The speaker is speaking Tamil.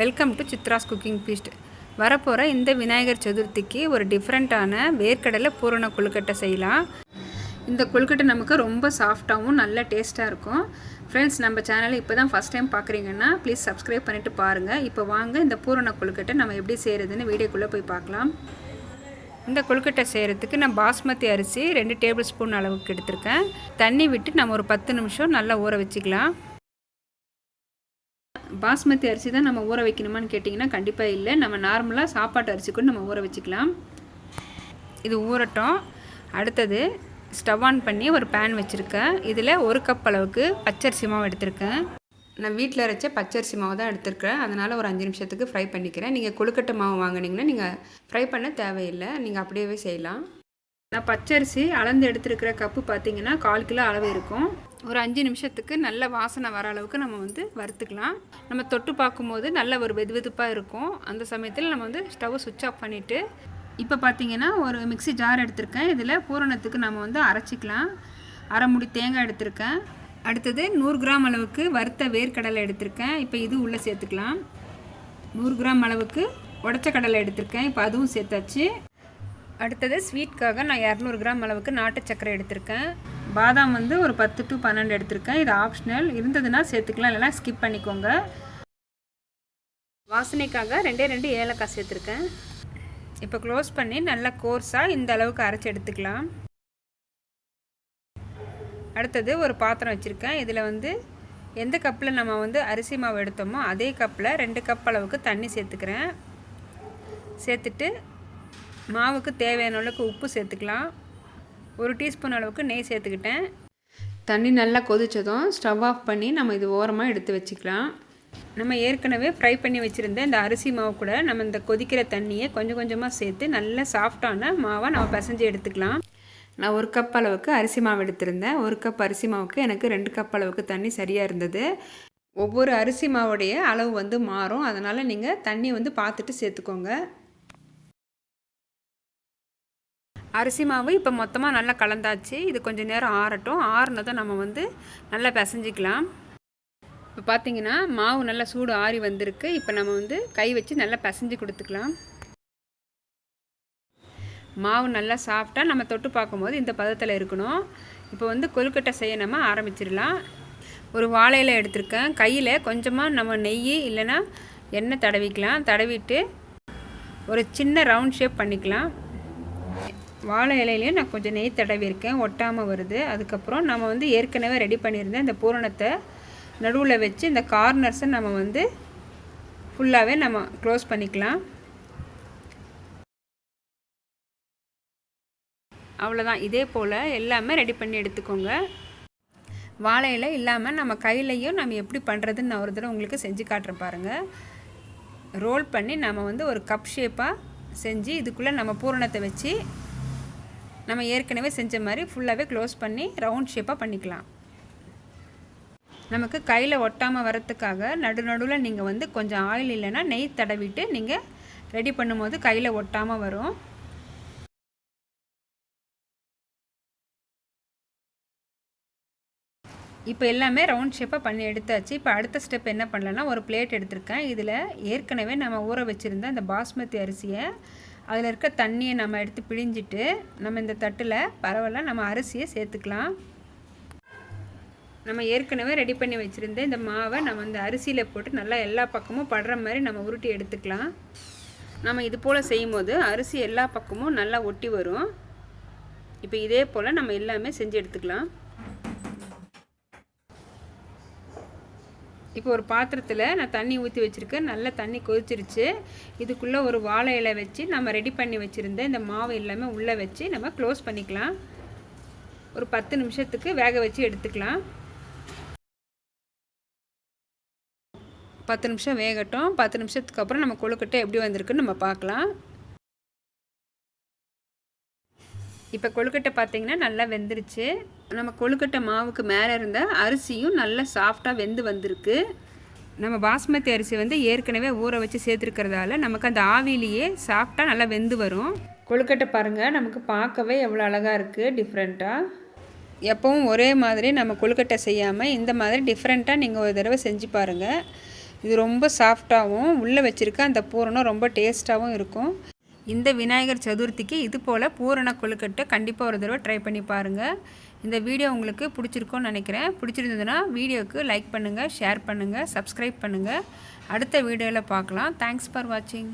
Welcome to Chitra's cooking feast வரப்போகிற இந்த விநாயகர் சதுர்த்திக்கு ஒரு டிஃப்ரெண்ட்டான வேர்க்கடலை பூரண கொழுக்கட்டை செய்யலாம். இந்த கொழுக்கட்டை நமக்கு ரொம்ப சாஃப்டாகவும் நல்ல டேஸ்ட்டாக இருக்கும். ஃப்ரெண்ட்ஸ் நம்ம சேனலை இப்போ தான் ஃபஸ்ட் டைம் பார்க்குறீங்கன்னா ப்ளீஸ் சப்ஸ்கிரைப் பண்ணிவிட்டு பாருங்கள் இப்போ வாங்க இந்த பூரண கொழுக்கட்டை நம்ம எப்படி செய்கிறதுன்னு வீடியோக்குள்ளே போய் பார்க்கலாம். இந்த கொழுக்கட்டை செய்கிறதுக்கு நான் பாஸ்மதி அரிசி ரெண்டு டேபிள் ஸ்பூன் அளவுக்கு எடுத்திருக்கேன். தண்ணி விட்டு நம்ம ஒரு பத்து நிமிஷம் நல்லா ஊற வச்சுக்கலாம். பாஸ்மதி அரிசி தான் நம்ம ஊற வைக்கணுமான்னு கேட்டிங்கன்னா கண்டிப்பாக இல்லை. நம்ம நார்மலாக சாப்பாட்டு அரிசி கூட நம்ம ஊற வச்சுக்கலாம். இது ஊறட்டும். அடுத்தது ஸ்டவ் ஆன் பண்ணி ஒரு பேன் வச்சுருக்கேன். இதில் ஒரு கப் அளவுக்கு பச்சரிசி மாவு எடுத்திருக்கேன். நான் வீட்டில் அரைச்ச பச்சரிசி மாவு தான் எடுத்துருக்கேன் அதனால் ஒரு அஞ்சு நிமிஷத்துக்கு ஃப்ரை பண்ணிக்கிறேன். நீங்கள் கொழுக்கட்டை மாவு வாங்கினீங்கன்னா நீங்கள் ஃப்ரை பண்ண தேவையில்லை. நீங்கள் அப்படியே செய்யலாம். நான் பச்சரிசி அளந்து எடுத்துருக்கிற கப்பு பார்த்தீங்கன்னா கால் கிலோ அளவு இருக்கும். ஒரு அஞ்சு நிமிஷத்துக்கு நல்ல வாசனை வர அளவுக்கு நம்ம வந்து வறுத்துக்கலாம். நம்ம தொட்டு பார்க்கும்போது நல்ல ஒரு வெது வெதுப்பாக இருக்கும். அந்த சமயத்தில் நம்ம வந்து ஸ்டவ் சுவிட்ச் ஆஃப் பண்ணிவிட்டு இப்போ பார்த்தீங்கன்னா ஒரு மிக்ஸி ஜார் எடுத்திருக்கேன். இதில் பூரணத்துக்கு நம்ம வந்து அரைச்சிக்கலாம். அரை முடி தேங்காய் எடுத்திருக்கேன். அடுத்தது நூறு கிராம் அளவுக்கு வறுத்த வேர்க்கடலை எடுத்திருக்கேன். இப்போ இது உள்ளே சேர்த்துக்கலாம். நூறு கிராம் அளவுக்கு உடச்ச கடலை எடுத்திருக்கேன். இப்போ அதுவும் சேர்த்தாச்சு. அடுத்தது ஸ்வீட்காக நான் இரநூறு கிராம் அளவுக்கு நாட்டு சர்க்கரை எடுத்திருக்கேன். பாதாம் வந்து ஒரு பத்து டு பன்னெண்டு எடுத்திருக்கேன். இது ஆப்ஷனல் இருந்ததுன்னா சேர்த்துக்கலாம். இல்லைனா ஸ்கிப் பண்ணிக்கோங்க. வாசனைக்காக ரெண்டே ரெண்டு ஏலக்காய் சேர்த்துருக்கேன். இப்போ க்ளோஸ் பண்ணி நல்லா கோர்ஸாக இந்த அளவுக்கு அரைச்சி எடுத்துக்கலாம். அடுத்தது ஒரு பாத்திரம் வச்சுருக்கேன். இதில் வந்து எந்த கப்பில் நம்ம வந்து அரிசி மாவு எடுத்தோமோ அதே கப்பில் ரெண்டு கப் அளவுக்கு தண்ணி சேர்த்துக்கிறேன். சேர்த்துட்டு மாவுக்கு தேவையான அளவுக்கு உப்பு சேர்த்துக்கலாம். ஒரு டீஸ்பூன் அளவுக்கு நெய் சேர்த்துக்கிட்டேன். தண்ணி நல்லா கொதித்ததும் ஸ்டவ் ஆஃப் பண்ணி நம்ம இது ஓரமாக எடுத்து வச்சுக்கலாம். நம்ம ஏற்கனவே ஃப்ரை பண்ணி வச்சுருந்த இந்த அரிசி மாவு கூட நம்ம இந்த கொதிக்கிற தண்ணியை கொஞ்சம் கொஞ்சமாக சேர்த்து நல்ல சாஃப்டான மாவை நம்ம பிசைஞ்சு எடுத்துக்கலாம். நான் ஒரு கப் அளவுக்கு அரிசி மாவு எடுத்திருந்தேன். ஒரு கப் அரிசி மாவுக்கு எனக்கு ரெண்டு கப் அளவுக்கு தண்ணி சரியாக இருந்தது. ஒவ்வொரு அரிசி மாவுடைய அளவு வந்து மாறும். அதனால் நீங்கள் தண்ணி வந்து பார்த்துட்டு சேர்த்துக்கோங்க. அரிசி மாவு இப்போ மொத்தமாக நல்லா கலந்தாச்சு. இது கொஞ்சம் நேரம் ஆறட்டும். ஆறுனதும் நம்ம வந்து நல்லா பிசைஞ்சிக்கலாம். இப்போ பார்த்தீங்கன்னா மாவு நல்லா சூடு ஆறி வந்திருக்கு. இப்போ நம்ம வந்து கை வச்சு நல்லா பிசைஞ்சு கொடுத்துக்கலாம். மாவு நல்லா சாஃப்டாக நம்ம தொட்டு பார்க்கும்போது இந்த பதத்தில் இருக்கணும். இப்போ வந்து கொழுக்கட்டை செய்ய நம்ம ஆரம்பிச்சிடலாம். ஒரு வாழையில எடுத்திருக்கேன். கையில் கொஞ்சமாக நம்ம நெய் இல்லைன்னா எண்ணெய் தடவிக்கலாம். தடவிட்டு ஒரு சின்ன ரவுண்ட் ஷேப் பண்ணிக்கலாம். வாழை இலையிலையும் நான் கொஞ்சம் நெய் தடவிருக்கேன் ஒட்டாமல் வருது. அதுக்கப்புறம் நம்ம வந்து ஏற்கனவே ரெடி பண்ணியிருந்தேன் இந்த பூரணத்தை நடுவில் வச்சு இந்த கார்னர்ஸை நம்ம வந்து ஃபுல்லாகவே நம்ம க்ளோஸ் பண்ணிக்கலாம். அவ்வளோதான் இதே போல் எல்லாமே ரெடி பண்ணி எடுத்துக்கோங்க. வாழையில இல்லாமல் நம்ம கையிலையும் நம்ம எப்படி பண்ணுறதுன்னு நான் ஒரு தடவை உங்களுக்கு செஞ்சு காட்டுறேன் பாருங்கள் ரோல் பண்ணி நம்ம வந்து ஒரு கப் ஷேப்பாக செஞ்சு இதுக்குள்ளே நம்ம பூரணத்தை வச்சு நம்ம ஏற்கனவே செஞ்ச மாதிரி ஃபுல்லாகவே க்ளோஸ் பண்ணி ரவுண்ட் ஷேப்பாக பண்ணிக்கலாம். நமக்கு கையில் ஒட்டாமல் வரத்துக்காக நடு நடுவில் நீங்கள் வந்து கொஞ்சம் ஆயில் இல்லைன்னா நெய் தடவிட்டு நீங்கள் ரெடி பண்ணும்போது கையில் ஒட்டாமல் வரும். இப்போ எல்லாமே ரவுண்ட் ஷேப்பாக பண்ணி எடுத்தாச்சு. இப்போ அடுத்த ஸ்டெப் என்ன பண்ணலன்னா ஒரு பிளேட் எடுத்திருக்கேன். இதில் ஏற்கனவே நம்ம ஊற வச்சுருந்த அந்த பாஸ்மதி அரிசியை அதில் இருக்க தண்ணியை நம்ம எடுத்து பிழிஞ்சிட்டு நம்ம இந்த தட்டில் பரவாயில்ல நம்ம அரிசியை சேர்த்துக்கலாம். நம்ம ஏற்கனவே ரெடி பண்ணி வச்சுருந்த இந்த மாவை நம்ம இந்த அரிசியில் போட்டு நல்லா எல்லா பக்கமும் படுற மாதிரி நம்ம உருட்டி எடுத்துக்கலாம். நம்ம இது போல் செய்யும்போது அரிசி எல்லா பக்கமும் நல்லா ஒட்டி வரும். இப்போ இதே போல் நம்ம எல்லாமே செஞ்சு எடுத்துக்கலாம். இப்போ ஒரு பாத்திரத்தில் நான் தண்ணி ஊற்றி வச்சுருக்கேன். நல்லா தண்ணி கொதிச்சிருச்சு. இதுக்குள்ளே ஒரு வாழை இலை வச்சு நம்ம ரெடி பண்ணி வச்சுருந்த இந்த மாவு எல்லாமே உள்ளே வச்சு நம்ம க்ளோஸ் பண்ணிக்கலாம். ஒரு பத்து நிமிஷத்துக்கு வேக வச்சு எடுத்துக்கலாம். பத்து நிமிஷம் வேகட்டும். பத்து நிமிஷத்துக்கு அப்புறம் நம்ம கொழுக்கட்டை எப்படி வந்திருக்குன்னு நம்ம பார்க்கலாம். இப்போ கொழுக்கட்டை பார்த்திங்கன்னா நல்லா வெந்துருச்சு. நம்ம கொழுக்கட்டை மாவுக்கு மேலே இருந்த அரிசியும் நல்லா சாஃப்டாக வெந்து வந்திருக்கு. நம்ம பாஸ்மதி அரிசி வந்து ஏற்கனவே ஊற வச்சு சேர்த்துருக்கிறதால நமக்கு அந்த ஆவிலேயே சாஃப்டாக நல்லா வெந்து வரும். கொழுக்கட்டை பாருங்கள் நமக்கு பார்க்கவே எவ்வளோ அழகாக இருக்குது டிஃப்ரெண்ட்டாக எப்பவும் ஒரே மாதிரி நம்ம கொழுக்கட்டை செய்யாமல் இந்த மாதிரி டிஃப்ரெண்ட்டாக நீங்கள் ஒரு தடவை செஞ்சு பாருங்கள் இது ரொம்ப சாஃப்டாகவும் உள்ளே வச்சுருக்க அந்த பூரணம் ரொம்ப டேஸ்ட்டாகவும் இருக்கும். இந்த விநாயகர் சதுர்த்திக்கு இது போல் பூரண கொழுக்கட்டை கண்டிப்பாக ஒரு தடவை ட்ரை பண்ணி பாருங்கள் இந்த வீடியோ உங்களுக்கு பிடிச்சிருக்கோன்னு நினைக்கிறேன். பிடிச்சிருந்ததுன்னா வீடியோவுக்கு லைக் பண்ணுங்கள் ஷேர் பண்ணுங்கள் சப்ஸ்கிரைப் பண்ணுங்கள் அடுத்த வீடியோவில் பார்க்கலாம். தேங்க்ஸ் ஃபார் வாட்சிங்